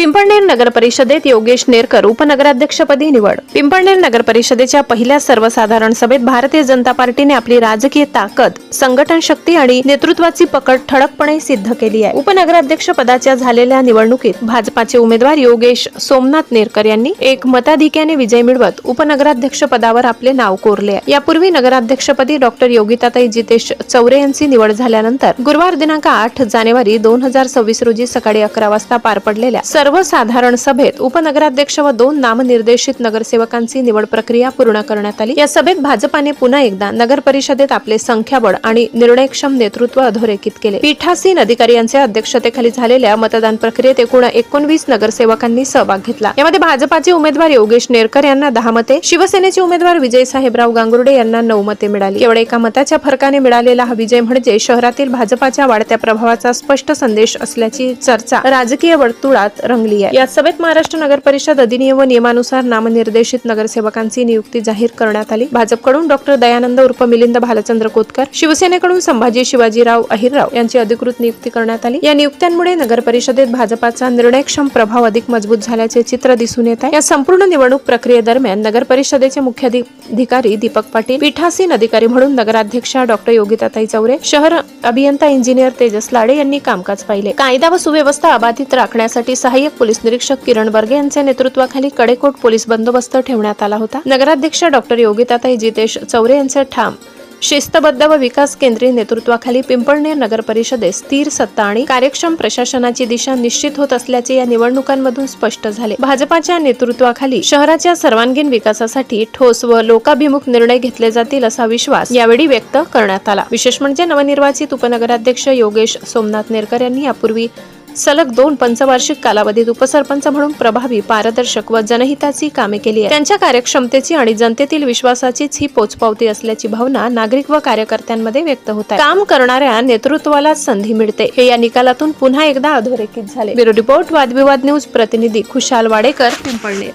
पिंपळनेर नगर परिषदेत योगेश नेरकर उपनगराध्यक्षपदी निवड. पिंपळनेर नगर परिषदेच्या पहिल्या सर्वसाधारण सभेत भारतीय जनता पार्टीने आपली राजकीय ताकद संघटन शक्ती आणि नेतृत्वाची पकड ठळकपणे सिद्ध केली आहे. उपनगराध्यक्ष पदाच्या झालेल्या निवडणुकीत भाजपाचे उमेदवार योगेश सोमनाथ नेरकर यांनी एक मताधिक्याने विजय मिळवत उपनगराध्यक्ष पदावर आपले नाव कोरले आहे. यापूर्वी नगराध्यक्षपदी डॉक्टर योगिताताई जितेश चौरे यांची निवड झाल्यानंतर गुरुवार दिनांक आठ जानेवारी दोन हजार सव्वीस रोजी सकाळी अकरा वाजता पार पडलेल्या सर्वसाधारण सभेत उपनगराध्यक्ष व दोन नामनिर्देशित नगरसेवकांची निवड प्रक्रिया पूर्ण करण्यात आली. या सभेत भाजपाने पुन्हा एकदा नगर परिषदेत आपले संख्याबळ आणि निर्णयक्षम नेतृत्व अधोरेखित केले. पीठासीन अधिकारी यांच्या अध्यक्षतेखाली झालेल्या मतदान प्रक्रियेत एकूण एकोणवीस नगरसेवकांनी सहभाग घेतला. यामध्ये भाजपाचे उमेदवार योगेश नेरकर यांना दहा मते शिवसेनेचे उमेदवार विजय साहेबराव गांगुर्डे यांना नऊ मते मिळाली. केवळ एका मताच्या फरकाने मिळालेला हा विजय म्हणजे शहरातील भाजपाच्या वाढत्या प्रभावाचा स्पष्ट संदेश असल्याची चर्चा. राजकीय वर्तुळात रंगली आहे. या सभेत महाराष्ट्र नगर परिषद अधिनियम व नियमानुसार नामनिर्देशित नगरसेवकांची नियुक्ती जाहीर करण्यात आली. भाजपकडून डॉक्टर दयानंद उर्फ मिलिंद भालचंद्र कोतकर शिवसेनेकडून संभाजी शिवाजीराव अहिरराव यांची अधिकृत नियुक्ती करण्यात आली. या नियुक्त्यांमुळे नगर परिषदेत भाजपाचा निर्णयक्षम प्रभाव अधिक मजबूत झाल्याचे चित्र दिसून येत आहे. या संपूर्ण निवडणूक प्रक्रियेदरम्यान नगर परिषदेचे मुख्याधिकारी दीपक पाटील पीठासीन अधिकारी म्हणून नगराध्यक्षा डॉक्टर योगिताताई चौरे शहर अभियंता इंजिनियर तेजस लाडे यांनी कामकाज पाहिले. कायदा व सुव्यवस्था अबाधित राखण्यासाठी सहाय्यक पोलीस निरीक्षक किरण बर्गे यांच्या नेतृत्वाखाली कडेकोट पोलीस बंदोबस्त ठेवण्यात आला होता. नगराध्यक्ष डॉक्टर योगिताताई जितेश चौरे यांचे ठाम. शिस्तबद्ध व विकास केंद्रीय नेतृत्वाखाली पिंपळनेर नगर परिषदेत स्थिर सत्ता आणि कार्यक्षम प्रशासनाची दिशा निश्चित होत असल्याचे या निवडणुकांमधून स्पष्ट झाले. भाजपाच्या नेतृत्वाखाली शहराच्या सर्वांगीण विकासासाठी ठोस व लोकाभिमुख निर्णय घेतले जातील असा विश्वास यावेळी व्यक्त करण्यात आला. विशेष म्हणजे नवनिर्वाचित उपनगराध्यक्ष योगेश सोमनाथ नेरकर यांनी यापूर्वी सलग दोन पंचवार्षिक कालावधीत उपसरपंच म्हणून प्रभावी पारदर्शक व जनहिताची कामे केली आहे त्यांच्या कार्यक्षमतेची आणि जनतेतील विश्वासाचीच ही पोचपावती असल्याची भावना नागरिक व कार्यकर्त्यांमध्ये व्यक्त होत आहे. काम करणाऱ्या नेतृत्वाला संधी मिळते. हे या निकालातून पुन्हा एकदा अधोरेखित झाले. ब्युरो रिपोर्ट वादविवाद न्यूज प्रतिनिधी खुशाल वाडेकर पिंपळनेर.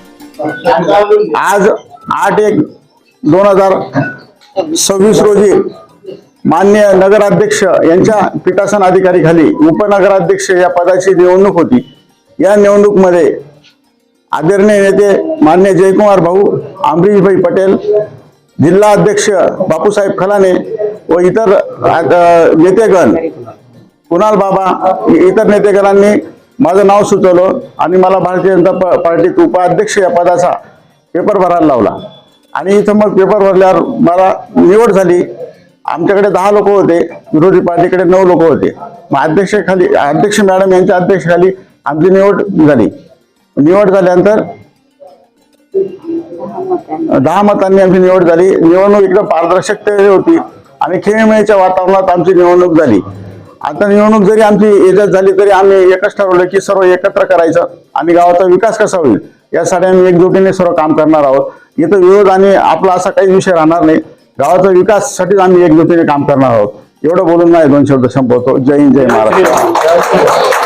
आज आठ एक दोन हजार सव्वीस रोजी मान्य नगराध्यक्ष यांच्या पीठासन अधिकारी खाली उपनगराध्यक्ष या पदाची निवडणूक होती. या निवडणूकमध्ये आदरणीय नेते मान्य जयकुमार भाऊ अमरीशभाई पटेल जिल्हा अध्यक्ष बापूसाहेब खलाने व इतर नेतेगण कुणाल बाबा इतर नेतेगणांनी माझं नाव सुचवलं आणि मला भारतीय जनता प- पार्टीत उपाध्यक्ष या पदाचा पेपर भरायला लावला. आणि इथं मग पेपर भरल्यावर मला निवड झाली. आमच्याकडे दहा लोक होते विरोधी पार्टीकडे नऊ लोक होते. मग अध्यक्षाखाली अध्यक्ष मॅडम यांच्या अध्यक्षाखाली आमची निवड झाली. निवड झाल्यानंतर दहा मतांनी आमची निवड झाली. निवडणूक एकदम पारदर्शकतेने होती आणि खेळमेळीच्या वातावरणात आमची निवडणूक झाली. आता निवडणूक जरी आमची एजत झाली तरी आम्ही एकच ठरवलं की सर्व एकत्र करायचं. आणि गावाचा विकास कसा होईल? यासाठी आम्ही एकजुटीने सर्व काम करणार आहोत. इथं विरोध आणि आपला असा काही विषय राहणार नाही. गावाचा विकासासाठीच आम्ही एकजुटीने काम करणार आहोत. एवढं बोलून नाही दोन शब्द संपवतो. जय हिंद जय महाराष्ट्र.